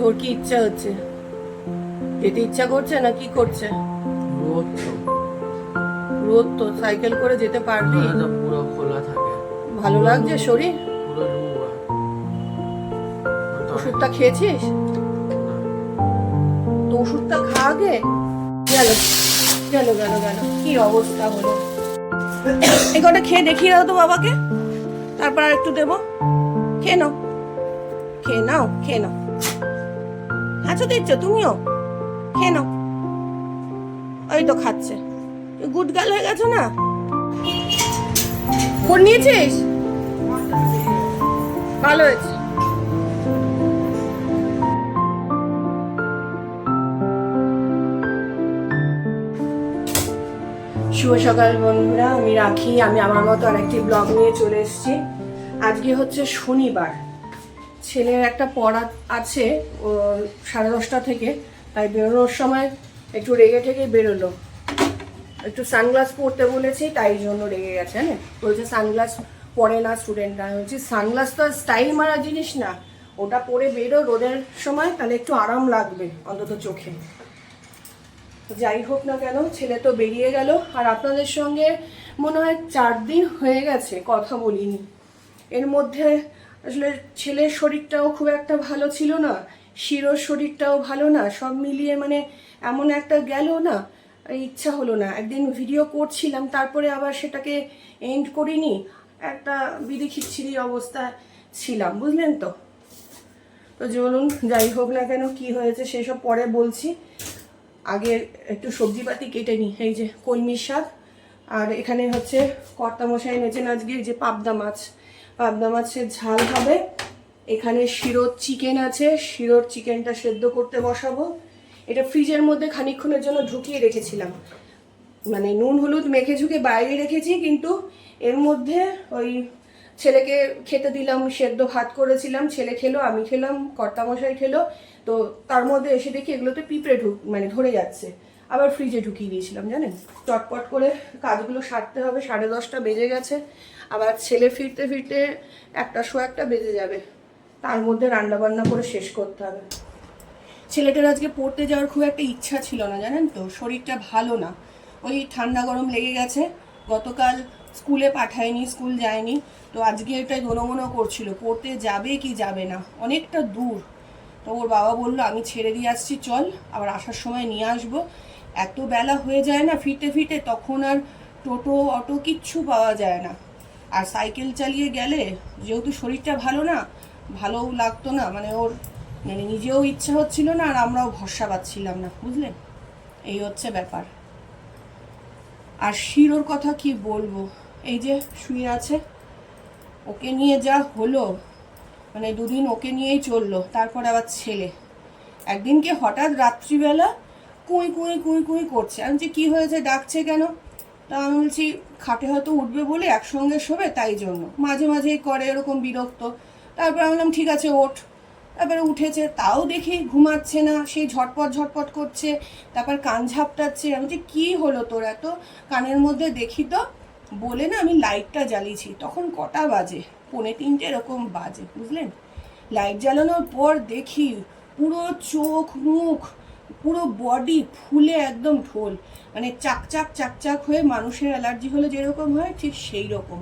তোর কি ইচ্ছা হচ্ছে? যেতে ইচ্ছা করছে না কি করছে? রোদ তো। রোদ তো সাইকেল করে যেতে পারবি? পুরো খোলা থাকে। ভালো লাগছে শরীর? পুরো ওষুধটা খেয়েছিস? তো ওষুধটা খা আগে। গেল গেল গেল গেল। কি অবস্থা হলো? এই কটা খেয়ে দেখিয়ে দাও তো বাবাকে। তারপর আর একটু দেবো। খেয়ে নাও। খেয়ে নাও খেয়ে নাও। আচ্ছা দিচ্ছ তুমিও? খেয়ে নাও। ওই তো খাচ্ছে। গুড গার্ল হয়ে গেছো না? ফোন নিয়েছিস? ভালো হয়েছে। শুভ সকাল, বন্ধুরা। আমি রাখি। আমি আমার মতো আরেকটি ব্লগ নিয়ে চলে এসেছি। আজকে হচ্ছে শনিবার। ছেলের একটা পড়া আছে সাড়ে দশটা থেকে। তাই বেরোনোর সময় একটু রেগে ঠেগে বেরোলো। একটু সানগ্লাস পরতে বলেছি, তাই জন্য রেগে গেছে হ্যাঁ? বলছে, সানগ্লাস পরে না স্টুডেন্টরা। বলছি, সানগ্লাস তো স্টাইল মারা জিনিস না। ওটা পরে বেরো রোদের সময়, তাহলে একটু আরাম লাগবে অন্তত চোখে। যাই হোক না কেন, ছেলে তো বেরিয়ে গেল। আর আপনাদের সঙ্গে মনে হয় চার দিন হয়ে গেছে, কথা বলিনি। এর মধ্যে আসলে ছেলের শরীরটাও খুব একটা ভালো ছিল না, শিরোর শরীরটাও ভালো না, সব মিলিয়ে মানে এমন একটা গেল না, ইচ্ছা হলো না। একদিন ভিডিও করছিলাম, তারপরে আবার সেটাকে এন্ড করিনি, একটা বিধি খিচ্ছিরি অবস্থায় ছিলাম, বুঝলেন তো? তো চলুন, যাই হোক না কেন, কি হয়েছে সেসব পরে বলছি। আগে একটু সবজিপাতি কেটে নিই, এই যে কলমির শাক, আর এখানে হচ্ছে কর্তামশাই এনেছেন আজকে যে পাবদা মাছ। পাবদা মাছের ঝাল হবে। এখানে শিরোর চিকেন আছে। শিরোর চিকেনটা সেদ্ধ করতে বসাবো। এটা ফ্রিজের মধ্যে খানিকক্ষণের জন্য ঢুকিয়ে রেখেছিলাম। মানে নুন, হলুদ মেখে ঝুঁকে বাইরে রেখেছি, কিন্তু এর মধ্যে ওই ছেলেকে খেতে দিলাম, সেদ্ধ ভাত করেছিলাম। ছেলে খেলো, আমি খেলাম, কর্তামশাই খেলো। তো তার মধ্যে এসে দেখি এগুলোতে পিঁপড়ে ঢুক মানে ধরে যাচ্ছে। আবার ফ্রিজে ঢুকিয়ে দিয়েছিলাম, জানেন? চটপট করে কাজগুলো সারতে হবে। সাড়ে দশটা বেজে গেছে। আবার ছেলে ফিরতে ফিরতে একটা শো একটা বেজে যাবে। তার মধ্যে রান্না বান্না করে শেষ করতে হবে। ছেলেটার আজকে পড়তে যাওয়ার খুব একটা ইচ্ছা ছিল না, জানেন তো? শরীরটা ভালো না। ওই ঠান্ডা গরম লেগে গেছে। গতকাল স্কুলে পাঠায়নি, স্কুল যায়নি। তো আজকে এটাই দোনমনো করছিল। পড়তে যাবে কি যাবে না? অনেকটা দূর। তো ওর বাবা বলল, আমি ছেড়ে দিয়ে আসছি, চল। আবার আসার সময় নিয়ে আসব। এত বেলা হয়ে যায় না, ফিরতে ফিরতে তখন আর টোটো, অটো কিচ্ছু পাওয়া যায় না। আর সাইকেল চালিয়ে গেলে যেহেতু শরীরটা ভালো না, ভালোও লাগতো না মানে ওর মানে নিজেও ইচ্ছা হচ্ছিল না আর আমরাও ভরসা পাচ্ছিলাম না বুঝলেন এই হচ্ছে ব্যাপার। আর শিরোর কথা কি বলব? এই যে শুয়ে আছে, ওকে নিয়ে যা হলো মানে দুদিন ওকে নিয়েই চলল, তারপর আবার ছেলে। একদিনকে হঠাৎ রাত্রিবেলা কুঁই কুঁই কুঁই কুঁই করছে। আমি যে কী হয়েছে, ডাকছে কেন? তা আমি বলছি, খাটে হয়তো উঠবে বলে একসঙ্গে শোবে তাই জন্য। মাঝে মাঝেই করে, এরকম বিরক্ত। তারপর আমি বললাম, ঠিক আছে, ওঠ। তারপরে উঠেছে, তাও দেখি ঘুমাচ্ছে না সেই ঝটপট ঝটপট করছে, তারপর কান ঝাপটাচ্ছে। আমি যে কী হলো তোর এত? কানের মধ্যে দেখি তো, বলে না আমি লাইটটা জ্বালিয়েছি। তখন কটা বাজে? পৌনে তিনটে এরকম বাজে, বুঝলেন? লাইট জ্বালানোর পর দেখি পুরো চোখ, মুখ পুরো বডি ফুলে একদম ঢোল। মানে চাকচাক চাকচাক হয়ে মানুষের অ্যালার্জি হলে যেরকম হয়, ঠিক সেই রকম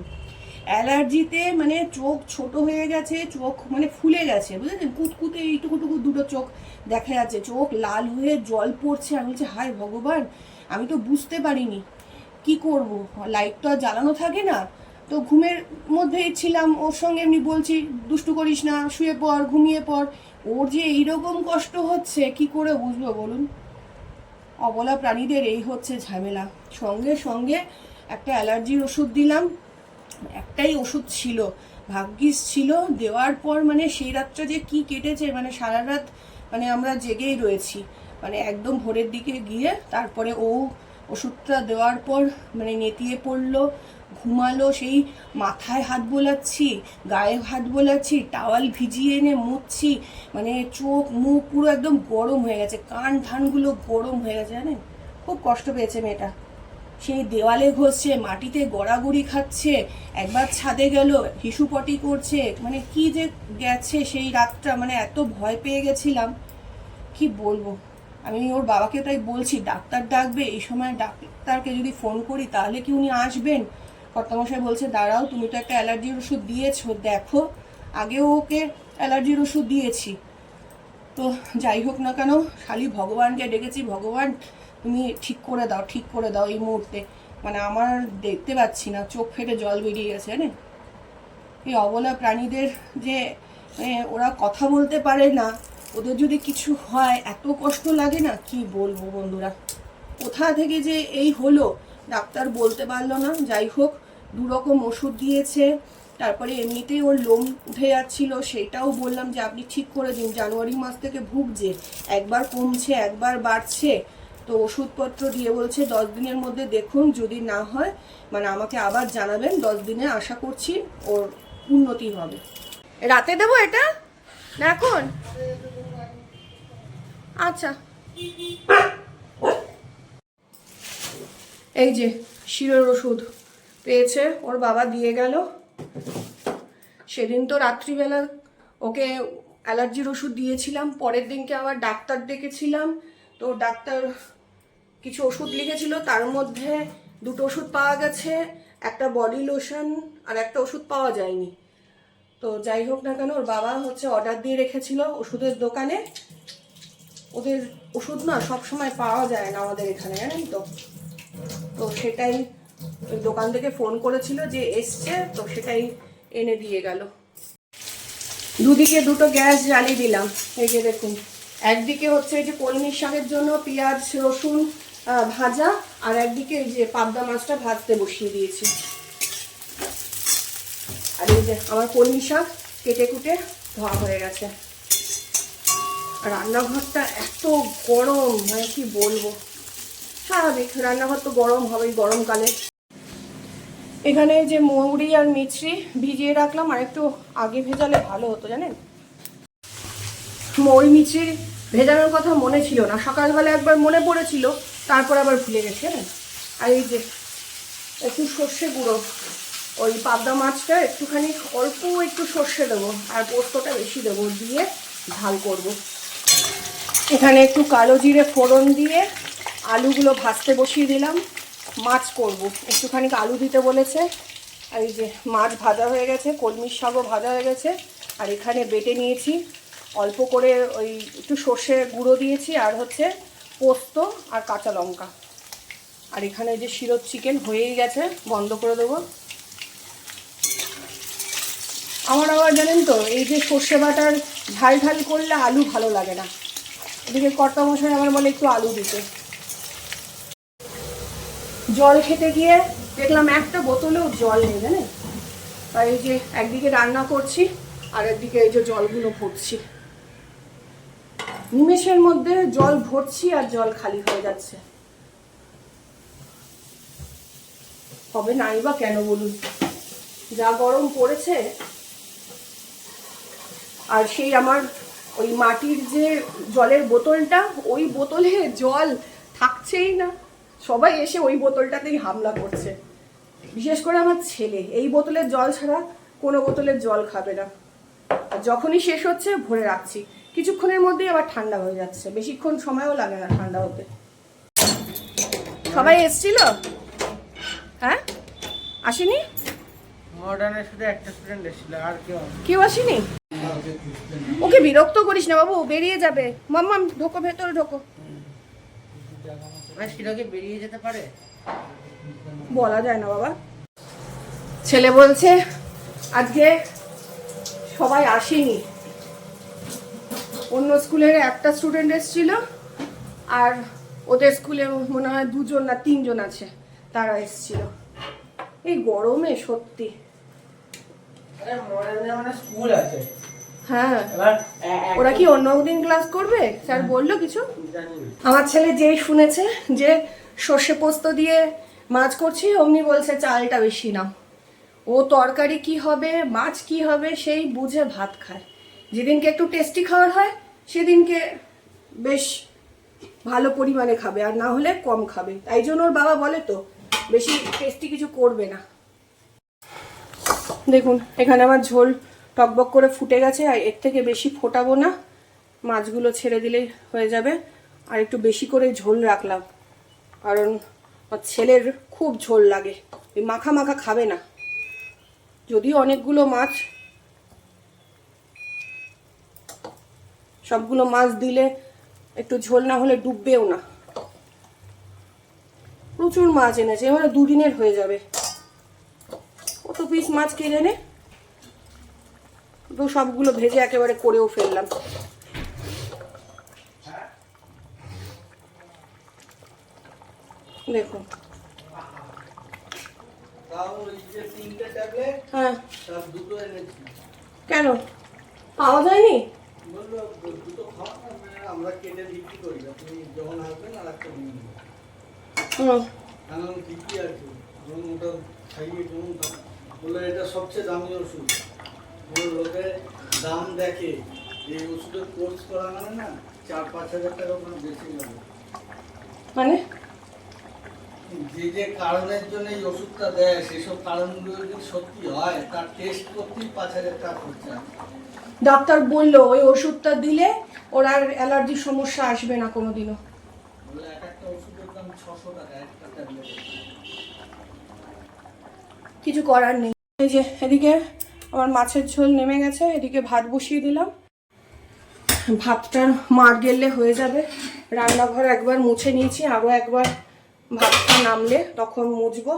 অ্যালার্জিতে মানে চোখ ছোট হয়ে গেছে, চোখ মানে ফুলে গেছে বুঝলেন কুতকুতে এইটুকুটুকু দুটো চোখ দেখা যাচ্ছে। চোখ লাল হয়ে জল পড়ছে। আমি বলছি, হায় ভগবান, আমি তো বুঝতে পারিনি। কি করব? লাইট তো আর জ্বালানো থাকে না। তো ঘুমের মধ্যেই ছিলাম। ওর সঙ্গে এমনি বলছি, দুষ্টু করিস না, শুয়ে পড়, ঘুমিয়ে পড়। ওর যে এইরকম কষ্ট হচ্ছে, কি করে বুঝব বলুন? অবলা প্রাণীদের এই হচ্ছে ঝামেলা। সঙ্গে সঙ্গে একটা অ্যালার্জির ওষুধ দিলাম, একটাই ওষুধ ছিল, ভাগ্যিস ছিল, দেওয়ার পর মানে সেই রাতটা যে কি কেটেছে মানে সারা রাত মানে আমরা জেগেই রয়েছি। মানে একদম ভোরের দিকে গিয়ে তারপরে ও ওষুধটা দেওয়ার পর মানে নেতিয়ে পড়ল ঘুমালো, সেই মাথায় হাত বোলাচ্ছি, গায়ে হাত বোলাচ্ছি, টাওয়াল ভিজিয়ে এনে মুছছি মানে চোখ মুখ পুরো একদম গরম হয়ে গেছে, কান ঠানগুলো গরম হয়ে গেছে, জানেন? খুব কষ্ট পেয়েছে মেয়েটা। সেই দেওয়ালে ঘষছে, মাটিতে গড়াগড়ি খাচ্ছে, একবার ছাদে গেল হিসুপটি করছে মানে কি যে গেছে সেই রাতটা মানে এত ভয় পেয়ে গেছিলাম। কি বলব? আমি ওর বাবাকে তাই বলছি, ডাক্তার ডাকবে, এই সময় ডাক্তারকে যদি ফোন করি, তাহলে কি উনি আসবেন? কর্তামশাই বলছে, দাঁড়াও, তুমি তো একটা অ্যালার্জির ওষুধ দিয়েছ, দেখো। আগেও ওকে অ্যালার্জির ওষুধ দিয়েছি। তো যাই হোক না কেন, খালি ভগবানকে ডেকেছি। ভগবান, তুমি ঠিক করে দাও, ঠিক করে দাও এই মুহূর্তে। মানে আমার দেখতে পাচ্ছি না, চোখ ফেটে জল বেরিয়ে গেছে, জানেন? এই অবলা প্রাণীদের যে ওরা কথা বলতে পারে না, ওদের যদি কিছু হয়, এত কষ্ট লাগে না? কি বলব বন্ধুরা? কোথা থেকে যে এই হলো? ডাক্তার বলতে পারল না। যাই হোক দু রকম ওষুধ দিয়েছে। তারপরে এমনিতেই ওর লোম উঠে যাচ্ছিল। সেটাও বললাম যে, আপনি ঠিক করে দিন। জানুয়ারি মাস থেকে ভুগছে। একবার কমছে, একবার বাড়ছে। তো ওষুধপত্র দিয়ে বলছে, দশ দিনের মধ্যে দেখুন, যদি না হয় মানে আমাকে আবার জানাবেন। দশ দিনে আশা করছি ওর উন্নতি হবে। রাতে দেবো এটা? না এখন? আচ্ছা। এই যে, শিরের ওষুধ পেয়েছে, ওর বাবা দিয়ে গেল। সেদিন তো রাত্রিবেলা ওকে অ্যালার্জির ওষুধ দিয়েছিলাম, পরের দিনকে আবার ডাক্তার ডেকেছিলাম। তো ডাক্তার কিছু ওষুধ লিখেছিল, তার মধ্যে দুটো ওষুধ পাওয়া গেছে, একটা বডি লোশন আর একটা ওষুধ পাওয়া যায়নি। তো যাই হোক না কেন, ওর বাবা হচ্ছে অর্ডার দিয়ে রেখেছিল ওষুধের দোকানে। ওদের ওষুধ না সবসময় পাওয়া যায় না আমাদের এখানে, জানেন তো? তো সেটাই দোকান থেকে ফোন করেছিল যে এসছে, তো সেটাই এনে দিয়ে গেল। দুদিকে দুটো গ্যাস জ্বালিয়ে দিলাম। এই যে দেখুন, একদিকে হচ্ছে এই যে কলমির শাকের জন্য পেঁয়াজ, রসুন ভাজা, আর একদিকে এই যে পাবদা মাছটা ভাজতে বসিয়ে দিয়েছি। আর এই যে আমার কলমি শাক কেটে কুটে ধোয়া হয়ে গেছে। রান্নাঘরটা এত গরম মানে কি বলব? স্বাভাবিক, রান্নাঘর তো গরম হবেই গরমকালে। এখানে যে মৌরি আর মিছরি ভিজিয়ে রাখলাম, আর একটু আগে ভেজালে ভালো হতো, জানেন? মৌরি, মিছরি ভেজানোর কথা মনে ছিল না। সকালবেলা একবার মনে পড়েছিল, তারপর আবার ভুলে গেছি আর এই যে একটু সর্ষে গুঁড়ো, ওই পাবদা মাছটা একটুখানি অল্প একটু সর্ষে দেবো, আর পোস্তটা বেশি দেবো, দিয়ে ঝাল করব। এখানে একটু কালো জিরে ফোড়ন দিয়ে আলুগুলো ভাজতে বসিয়ে দিলাম। মাছ করব। একটুখানি আলু দিতে বলেছে। আর এই যে মাছ ভাজা হয়ে গেছে, কলমির শাকও ভাজা হয়ে গেছে। আর এখানে বেটে নিয়েছি। অল্প করে ওই একটু সর্ষে গুঁড়ো দিয়েছি আর হচ্ছে পোস্ত আর কাঁচা লঙ্কা। আর এখানে যে শিরোর চিকেন হয়েই গেছে, বন্ধ করে দেবো। আমার আবার জানেন তো, এই যে সর্ষে বাটার ঝাল ঝাল করলে আলু ভালো লাগে না। এদিকে কর্তা মশাই আমার বলে একটু আলু দিতে। জল খেতে গিয়ে দেখলাম একটা বোতলেও জল নেই, জানেন? তাই যে একদিকে রান্না করছি, আর একদিকে এই যে জলগুলো ভরছি। নিমেষের মধ্যে জল ভরছি আর জল খালি হয়ে যাচ্ছে। হবে নাই বা কেন বলুন? যা গরম পড়েছে, আর সেই আমার ওই মাটির যে জলের বোতলটা, ওই বোতলে জল থাকছেই না। সবাই এসে ওই বোতলটাতেই হামলা করছে। বিশেষ করে আমার ছেলে এই বোতলের জল ছাড়া কোনো বোতলের জল খাবে না। আর যখনই শেষ হচ্ছে ভরে রাখছি। কিছুক্ষণের মধ্যেই আবার ঠান্ডা হয়ে যাচ্ছে। বেশিক্ষণ সময়ও লাগে না ঠান্ডা হতে। সবাই এসছিল? হ্যাঁ? আসেনি? মডার্নের সাথে একটা স্টুডেন্ট এসেছিল আর কেউ কেউ আসেনি? ওকে বিরক্ত করিস না বাবু বেরিয়ে যাবে। মাম্মাম ঢোকো ভেতরে ঢোকো। বেরিয়ে যেতে পারে? বলা যায় না বাবা। ছেলে বলছে আজকে সবাই আসেনি। অন্য স্কুলের একটা স্টুডেন্ট এসেছিল আর ওদের স্কুলে মনে হয় দুজন না তিনজন আছে তারা এসেছিল। এই গরমে সত্যি। মানে স্কুল আছে। হ্যাঁ। ওরা কি অন্য দিন ক্লাস করবে? স্যার বলল কিছু? আমার ছেলে যেই শুনেছে যে সর্ষে পোস্ত দিয়ে মাছ করছি অমনি বলছে চালটা বেশি নাও। ও তরকারি কি হবে মাছ কি হবে সেই বুঝে ভাত খায়। যেদিনকে একটু টেস্টি খাওয়ার হয় সেদিনকে বেশ ভালো পরিমাণে খাবে আর না হলে কম খাবে। তাই জন্য ওর বাবা বলে তো বেশি টেস্টি কিছু করবে না। দেখুন এখানে আমার ঝোল টকবক করে ফুটে গেছে, আর এর থেকে বেশি ফোটাবো না। মাছগুলো ছেড়ে দিলেই হয়ে যাবে। আর একটু বেশি করে ঝোল রাখলাম। কারণ আমার ছেলের খুব ঝোল লাগে। এই মাখা মাখা খাবে না। যদিও অনেকগুলো মাছ, সবগুলো মাছ দিলে একটু ঝোল না হলে ডুববেও না। প্রচুর মাছ এনেছে, এবারে দুদিনের হয়ে যাবে। কত পিস মাছ কে জানে সবগুলো ভেজে একেবারে করেও ফেললাম। ট্যাবলেট হ্যাঁ। কেন? পাওয়া যায়নি? ধরুন খাইয়ে বলল এটা সবচেয়ে দামি ওষুধ। লোকে দাম দেখে এই ওষুধের কোর্স করা মানে না চার পাঁচ হাজার টাকা ওখানে বেশি যাবে মানে? যে যে কারণের জন্য এই ওষুধটা দেয় সেসব কারণগুলো যদি সত্যি হয় তার টেস্ট করতেই পাঁচ হাজার টাকা খরচা ডাক্তার বলল ওই ওষুধটা দিলে ওর আর অ্যালার্জির সমস্যা আসবে না কোনোদিনও। কিছু করার নেই। এই যে এদিকে আমার মাছের ঝোল নেমে গেছে, এদিকে ভাত বসিয়ে দিলাম। ভাতটা মার গেলে হয়ে যাবে। রান্নাঘর একবার মুছে নিয়েছি আরও একবার ভাতটা নামলে তখন মুছবো।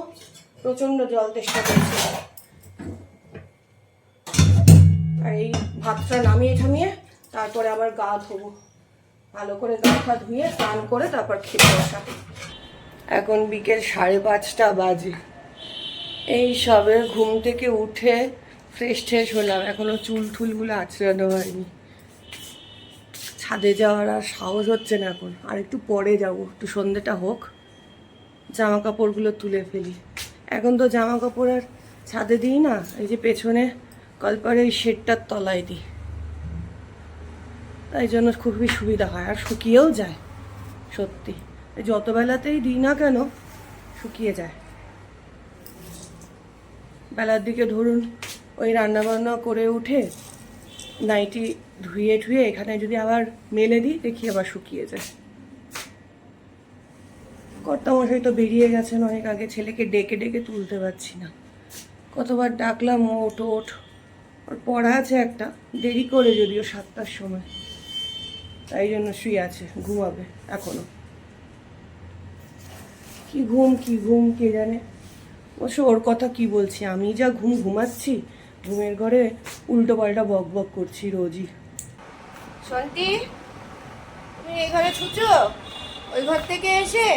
প্রচণ্ড জল তেষ্টা করছে। আর এই ভাতটা নামিয়ে ঠামিয়ে তারপরে আবার গা ধোবো। ভালো করে গা ফা ধুয়ে স্নান করে তারপর খেতে বসা। এখন বিকেল সাড়ে পাঁচটা বাজে। এই সবে ঘুম থেকে উঠে ফ্রেশ ট্রেশ হলাম। এখনও চুল টুলগুলো আঁচড়ানো হয়নি। ছাদে যাওয়ার আর সাহস হচ্ছে না এখন। আর একটু পরে যাব। একটু সন্ধ্যেটা হোক। জামা কাপড়গুলো তুলে ফেলি। এখন তো জামা কাপড় আর ছাদে দিই না। এই যে পেছনে কলপারে ওই শেডটার তলায় দিই। তাই জন্য খুবই সুবিধা হয়। আর শুকিয়েও যায়। সত্যি। যত বেলাতেই দিই না কেন, শুকিয়ে যায়। বেলার দিকে ধরুন ওই রান্নাবান্না করে উঠে নাইটি ধুয়ে ধুয়ে এখানে যদি আবার মেলে দিই, দেখি আবার শুকিয়ে যায়। কর্তামশাই তো বেরিয়ে গেছেন অনেক আগে, ছেলেকে ডেকে ডেকে তুলতে পারছি না। কতবার ডাকলাম, ওঠ ওঠ। ওর পড়া আছে একটা, দেরি করে যদিও সাতটার সময়। তাই জন্য শুয়ে আছে, ঘুমাবে এখনও। কি ঘুম কি ঘুম, কে জানে? অবশ্য ওর কথা কি বলছি? আমি যা ঘুম ঘুমাচ্ছি ঘুমের ঘরে উল্টো পাল্টা বক বক করছি রোজই। শান্তি, তুমি এই ঘরে ছুচো? ওই ঘর থেকে এসে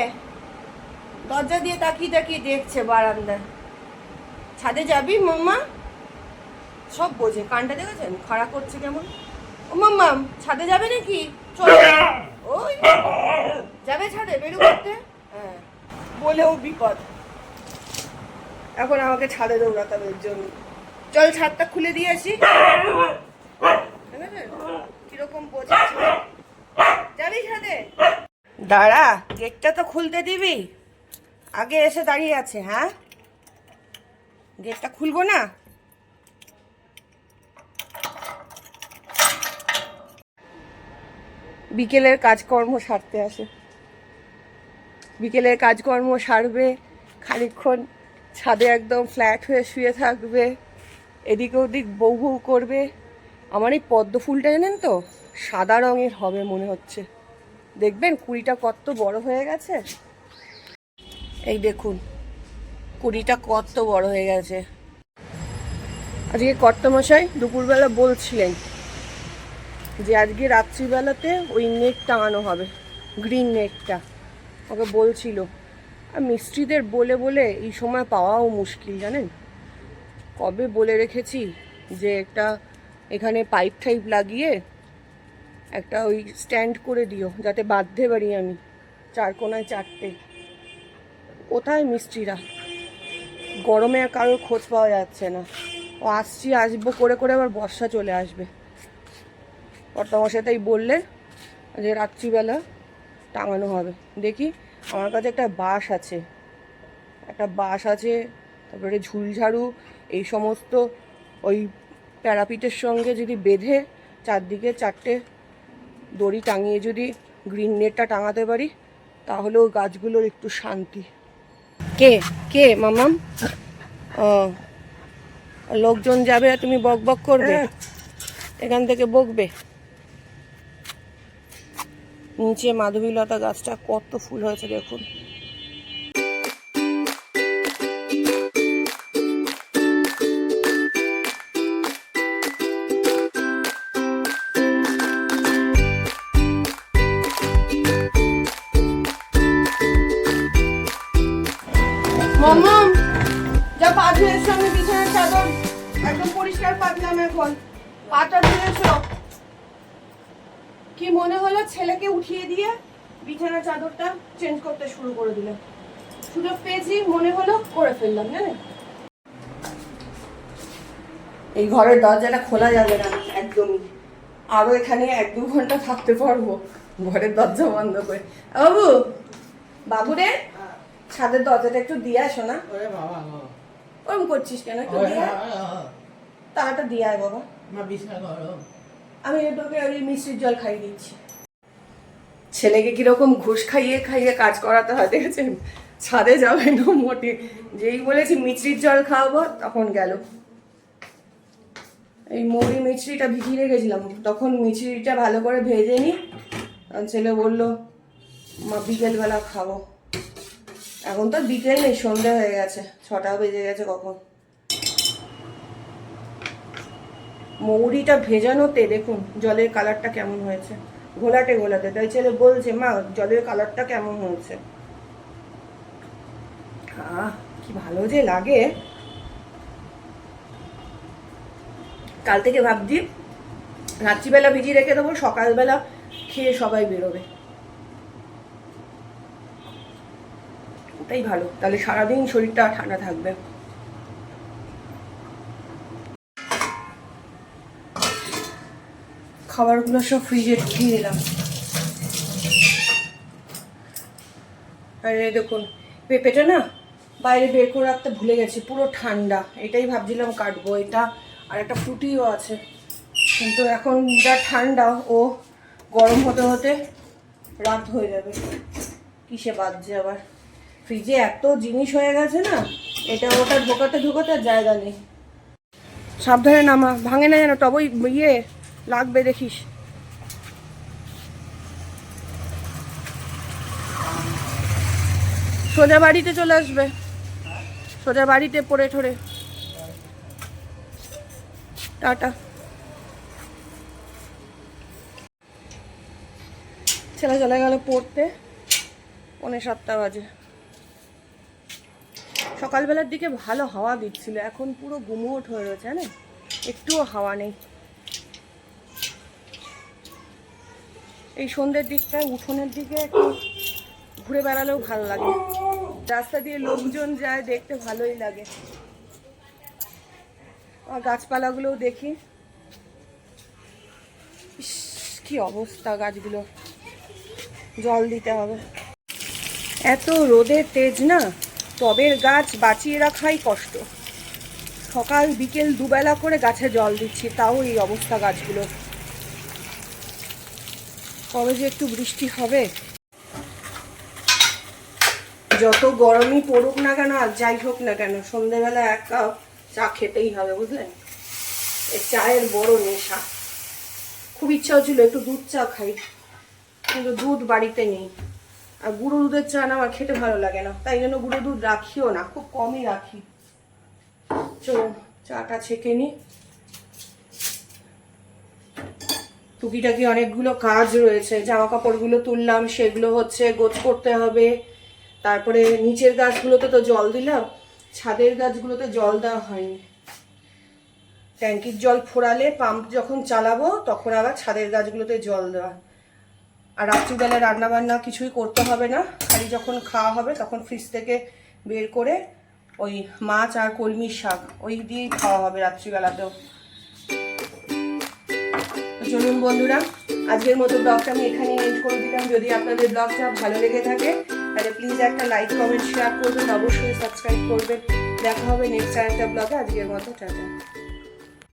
দরজা দিয়ে তাকিয়ে তাকিয়ে দেখছে বারান্দায়। ছাদে যাবি মাম্মা? সব বোঝে, কানটা দেখেছেন? খাড়া করছে কেমন? ও মাম্মাম ছাদে যাবে নাকি? চলো। ওই, যাবে ছাদে, বেরু করতে? হ্যাঁ বলেও বিপদ। এখন আমাকে ছাদে দৌড়াতে হবে জন্য চল ছাদটা খুলে দিয়ে আসি? কীরকম যাবি ছাদে দাঁড়া, গেটটা তো খুলতে দিবি। আগে এসে দাঁড়িয়ে আছে হ্যাঁ? গেটটা খুলবো না? বিকেলের কাজকর্ম সারতে আসে। বিকেলের কাজকর্ম সারবে, খানিকক্ষণ ছাদে একদম ফ্ল্যাট হয়ে শুয়ে থাকবে। এদিক ওদিক বউ বউ করবে। আমার এই পদ্ম ফুলটা জানেন তো? সাদা রঙের হবে মনে হচ্ছে। দেখবেন কুড়িটা কত বড় হয়ে গেছে? এই দেখুন, কুড়িটা কত বড় হয়ে গেছে। আজকে কর্তমশাই দুপুরবেলা বলছিলেন যে আজকে রাত্রিবেলাতে ওই নেট টাঙানো হবে, গ্রিন নেটটা ওকে বলছিল। আর মিস্ত্রিদের বলে বলে এই সময় পাওয়াও মুশকিল জানেন? কবে বলে রেখেছি যে একটা এখানে পাইপ টাইপ লাগিয়ে একটা ওই স্ট্যান্ড করে দিও, যাতে বাঁধতে পারি আমি চার কোনায় চারটে। কোথায় মিস্ত্রিরা? গরমে আর কারোর খোঁজ পাওয়া যাচ্ছে না। ও আসছি, আসব, করে করে আবার বর্ষা চলে আসবে। কর্তামশাই তাই বললেন যে রাত্রিবেলা টাঙানো হবে। দেখি, আমার কাছে একটা বাঁশ আছে। একটা বাঁশ আছে, তারপরে ঝুলঝাড়ু এই সমস্ত ওই প্যারাপিটের সঙ্গে যদি বেঁধে চারদিকে চারটে দড়ি টাঙিয়ে যদি গ্রিন নেটটা টাঙাতে পারি তাহলেও গাছগুলোর একটু শান্তি। কে? কে মামাম? লোকজন যাবে আর তুমি বক বক করবে? এখান থেকে বকবে? নিচে মাধবীলতা গাছটা কত ফুল হয়েছে দেখুন। মামাম যা পা ধুয়েছো আমি বিছানার চাদর। একদম পরিষ্কার পাতলাম এখন। পাটা ধুয়েছো কি মনে হলো ছেলেকে উঠিয়ে দিয়ে বিছানার চাদরটা চেঞ্জ করতে শুরু করে দিলাম সুযোগ পেয়েছি, মনে হলো করে ফেললাম জানেন এই ঘরের দরজাটা খোলা যাবে না, একদমই। আরও এখানে এক দু ঘণ্টা থাকতে পারব, ঘরের দরজা বন্ধ করে। বাবু বাবু রে ছাদের দরজাটা একটু দিয়ে আসো না ওরে ওরম করছিস কেন? একটু দিয়ে তাড়াটা দিয়ে আয় বাবা। আমি তোকে ওই মিষ্টির জল খাইয়ে দিচ্ছি। ছেলেকে কীরকম ঘুষ খাইয়ে খাইয়ে কাজ করাতে হয় দেখেছেন? ছাদে যাবে না মোটে। যেই বলেছি মিষ্টির জল খাওয়াবো তখন গেল। এই মুড়ি মিষ্টিটা ভিজিয়ে রেখেছিলাম। তখন মিষ্টিটা ভালো করে ভেজে নি ছেলে বলল মা বিকেলবেলা খাব। এখন তো বিকেল নেই, সন্ধে হয়ে গেছে। ছটা বেজে গেছে কখন? মৌরিটা ভেজানোতে দেখুন, জলের কালারটা কেমন হয়েছে। ঘোলাটে ঘোলাটে, তাই ছেলে বলছে, মা, জলের কালারটা কেমন হয়েছে? আহ, কি ভালো যে লাগে। কাল থেকে ভাবছি, রাত্রিবেলা ভিজিয়ে রেখে দেবো, সকালবেলা খেয়ে সবাই বেরোবে। ওটাই ভালো। তাহলে সারাদিন শরীরটা ঠান্ডা থাকবে। খাবারগুলো সব ফ্রিজে ঢুকিয়ে দিলাম আর দেখুন পেঁপেটা না বাইরে বের করে রাখতে ভুলে গেছি, পুরো ঠান্ডা। এটাই ভাবছিলাম কাটবো এটা, আর একটা ফ্রুটিও আছে। কিন্তু এখন যা ঠান্ডা, ও গরম হতে হতে রাত হয়ে যাবে। কিসে বাজছে আবার? ফ্রিজে এত জিনিস হয়ে গেছে না, এটা ওটা ঢোকাতে ঢোকাতে জায়গা নেই। সাবধানে নামা, ভাঙে না যেন, তবই ইয়ে লাগবে দেখিস। সোজা বাড়িতে চলে আসবে। সোজা বাড়িতে পড়ে ঠরে। টাটা। ছেলে চলে গেল পড়তে। পৌনে সাতটা বাজে। সকালবেলার দিকে ভালো হাওয়া দিচ্ছিল। এখন পুরো গুমোট হয়ে রয়েছে জানেন? একটুও হাওয়া নেই। এই সন্ধ্যের দিকটায় উঠোনের দিকে একটু ঘুরে বেড়ালেও ভালো লাগে। রাস্তা দিয়ে লোকজন যায় দেখতে ভালোই লাগে। আর গাছপালাগুলোও দেখি। ইস, কি অবস্থা গাছগুলো। জল দিতে হবে। এত রোদের তেজ না? টবের গাছ বাঁচিয়ে রাখাই কষ্ট। সকাল বিকেল দুবেলা করে গাছে জল দিচ্ছি, তাও এই অবস্থা গাছগুলোর কবে যে একটু বৃষ্টি হবে। যত গরমই পড়ুক না কেন, আর যাই হোক না কেন, সন্ধেবেলা এক কাপ চা খেতেই হবে, বুঝলেন? চায়ের বড় নেশা। খুব ইচ্ছা হচ্ছিল একটু দুধ চা খাই, কিন্তু দুধ বাড়িতে নেই। আর গুঁড়ো দুধের চা না আমার খেতে ভালো লাগে না। তাই জন্য গুঁড়ো দুধ রাখিও না, খুব কমই রাখি। চলুন চাটা ছেঁকে নিই টুকিটাকি অনেকগুলো কাজ রয়েছে জামা কাপড়গুলো তুললাম, সেগুলো হচ্ছে গোছ করতে হবে। তারপরে নিচের গাছগুলোতে তো জল দিলাম, ছাদের গাছগুলোতে জল দেওয়া হয়নি। ট্যাঙ্কির জল ফোরালে পাম্প যখন চালাবো, তখন আবার ছাদের গাছগুলোতে জল দেওয়া। আর রাত্রিবেলা রান্না বান্না কিছুই করতে হবে না। খালি যখন খাওয়া হবে তখন ফ্রিজ থেকে বের করে ওই মাছ আর কলমির শাক, ওই দিয়েই খাওয়া হবে রাত্রিবেলাতেও। চলুন বন্ধুরা, আজকের মতো ব্লগটা আমি এখানে এন্ড করে দিলাম। যদি আপনাদের ব্লগটা ভালো লেগে থাকে, তাহলে প্লিজ একটা লাইক কমেন্ট শেয়ার করবেন। অবশ্যই সাবস্ক্রাইব করবেন। দেখা হবে নেক্সট আরেকটা ব্লগে আজকের মতো, টাটা।